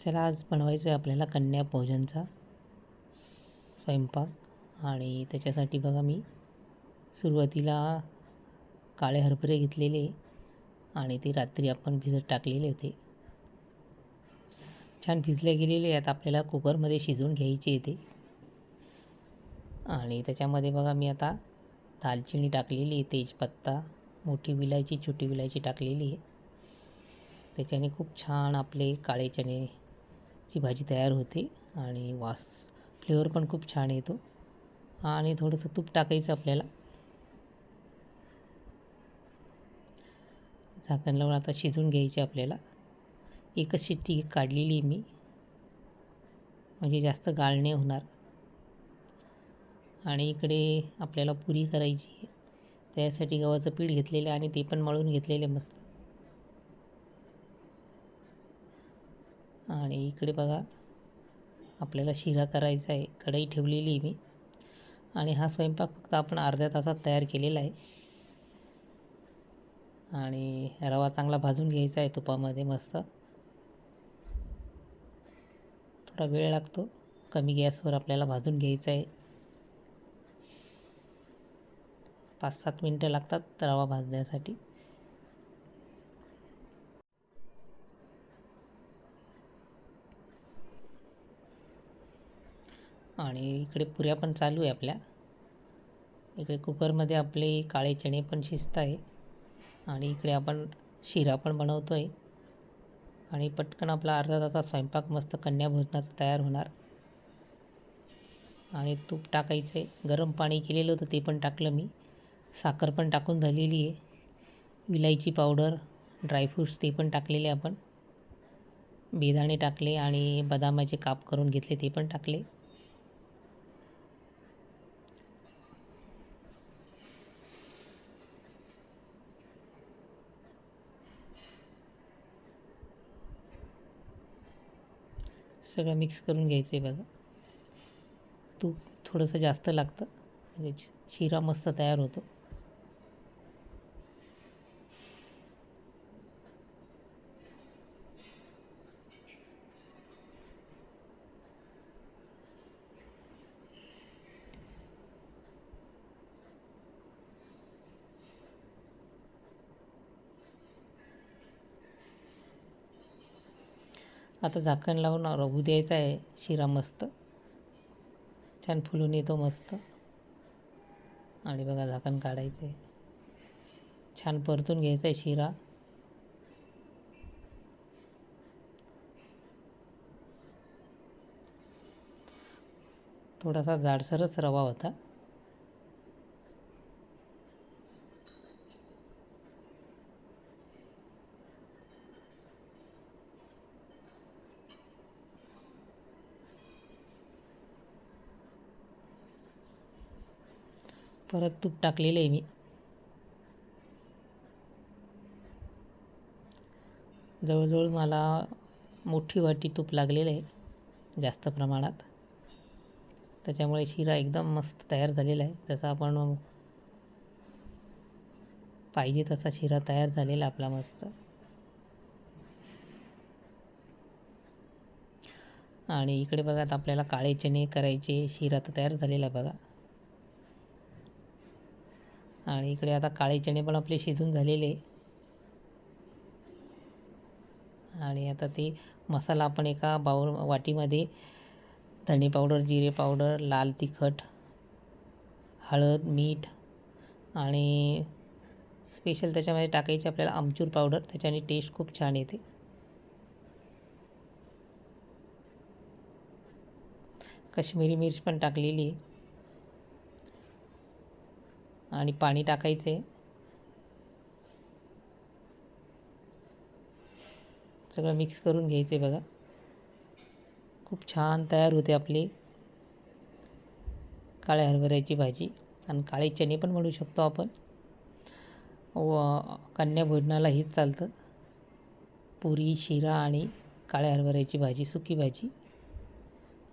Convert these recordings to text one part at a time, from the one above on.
चला आज बनवायचं आहे आपल्याला कन्या भोजनचा स्वयंपाक. आणि त्याच्यासाठी बघा मी सुरुवातीला काळे हरभरे घेतलेले आणि ते रात्री आपण भिजत टाकलेले होते. छान भिजले गेलेले आहेत. आपल्याला कुकरमध्ये शिजवून घ्यायचे येते आणि त्याच्यामध्ये बघा मी आता दालचिनी टाकलेली आहे तेजपत्ता मोठी विलायची छोटी विलायची टाकलेली आहे. त्याच्याने खूप छान आपले काळे चणे ची भाजी तयार होते आणि वास फ्लेवर पण खूप छान येतो. आणि थोडंसं तूप टाकायचं आपल्याला. झाकण लावून आता शिजून घ्यायचे आपल्याला. एकच शिट्टी काढलेली मी. म्हणजे जास्त गाळ नाही होणार. आणि इकडे आपल्याला पुरी करायची त्यासाठी गव्हाचं पीठ घेतलेलं आणि ते पण मळून घेतलेले मस्त. आणि इकडे बघा आपल्याला शिरा करायचा आहे. कढई ठेवलेली आहे मी. आणि हा स्वयंपाक फक्त आपण अर्ध्या तासात तयार केलेला आहे. आणि रवा चांगला भाजून घ्यायचा आहे तुपामध्ये मस्त. थोडा वेळ लागतो. कमी गॅसवर आपल्याला भाजून घ्यायचा आहे. पाच सात मिनटं लागतात रवा भाजण्यासाठी. आणि इकडे पुऱ्या पण चालू आहे आपल्या. इकडे कुकरमध्ये आपले काळे चणे पण शिजत आहे. आणि इकडे आपण शिरा पण बनवतो आहे आणि पटकन आपला अर्धा तासा स्वयंपाक मस्त कन्या भोजनाचा तयार होणार. आणि तूप टाकायचं आहे गरम पाणी केलेलं होतं ते पण टाकलं मी. साखर पण टाकून झालेली आहे. विलायची पावडर ड्रायफ्रूट्स ते पण टाकलेले आपण. बेदाणे टाकले आणि बदामाचे काप करून घेतले ते पण टाकले. सगळं मिक्स करून घ्यायचं आहे बघा. तूप थोडंसं जास्त लागतं. म्हणजे शिरा मस्त तयार होतो. आता झाकण लावून रघू द्यायचा आहे. शिरा मस्त. छान फुलून येतो मस्त. आणि बघा झाकण काढायचं आहे. छान परतून घ्यायचा आहे शिरा. थोडासा जाडसरच रवा होता. परत तूप टाकलेलं आहे मी. जवळजवळ मला मोठी वाटी तूप लागलेलं आहे जास्त प्रमाणात. त्याच्यामुळे शिरा एकदम मस्त तयार झालेला आहे. जसा आपण पाहिजे तसा शिरा तयार झालेला आपला मस्त. आणि इकडे बघा आपल्याला काळे चणे करायचे शिरा तर तयार झालेला आहे बघा. आणि इकडे आता काळे चणे पण आपले शिजून झालेले. आणि आता ते मसाला आपण एका बाउल वाटीमध्ये धणे पावडर जिरे पावडर लाल तिखट हळद मीठ आणि स्पेशल त्याच्यामध्ये टाकायची आपल्याला आमचूर पावडर. त्याच्याने टेस्ट खूप छान येते. कश्मीरी मिर्च पण टाकलेली आहे. आणि पाणी टाकायचं. आहे सगळं मिक्स करून घ्यायचं आहे बघा. खूप छान तयार होते आपली काळ्या हरभऱ्याची भाजी आणि काळे चणे पण म्हणू शकतो आपण. व कन्या भोजनाला हेच चालतं. पुरी शिरा आणि काळ्या हरभऱ्याची भाजी सुकी भाजी.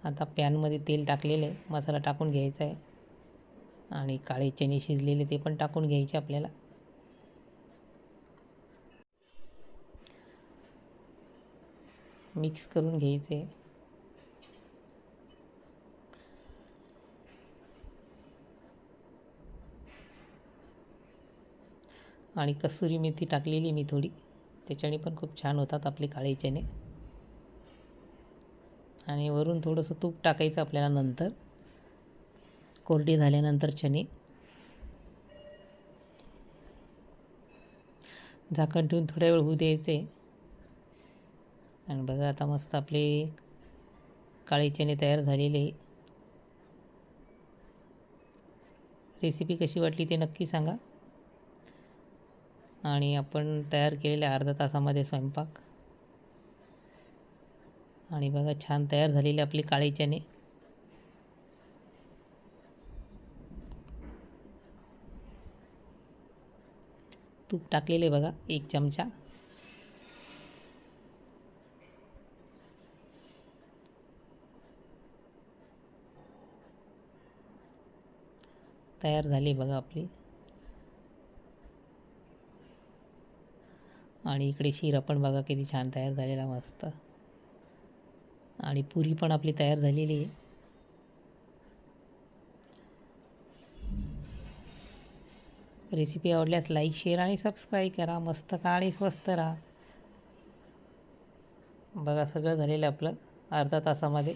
आता पॅनमध्ये तेल टाकलेलं आहे. मसाला टाकून घ्यायचा आहे. आणि काळे चणे शिजलेले ते पण टाकून घ्यायचे आपल्याला. मिक्स करून घ्यायचे. आणि कसुरी मेथी टाकलेली मी थोडी. त्याच्याने पण खूप छान होतात आपले काळे चणे. आणि वरून थोडंसं तूप टाकायचं आपल्याला नंतर. कोरडी झाल्यानंतर चणे झाकण ठेवून थोड्या वेळ होऊ द्यायचे. आणि बघा आता मस्त आपले काळे चणे तयार झालेले रेसिपी कशी वाटली ते नक्की सांगा. आणि आपण तयार केलेल्या अर्धा तासामध्ये स्वयंपाक. आणि बघा छान तयार झालेले आपले काळे चणे. तूप टाकलेले बघा एक चमचा. तयार झाली बघा आपली. आणि इकडे शिरा पण बघा किती छान तयार झालेला मस्त. आणि पुरी पण आपली तयार झालेली आहे. रेसिपी आवडल्यास लाईक शेअर आणि सबस्क्राईब करा. मस्त खा आणि स्वस्त राहा. बघा सगळं झालेलं आपलं. अर्धा तासामध्ये.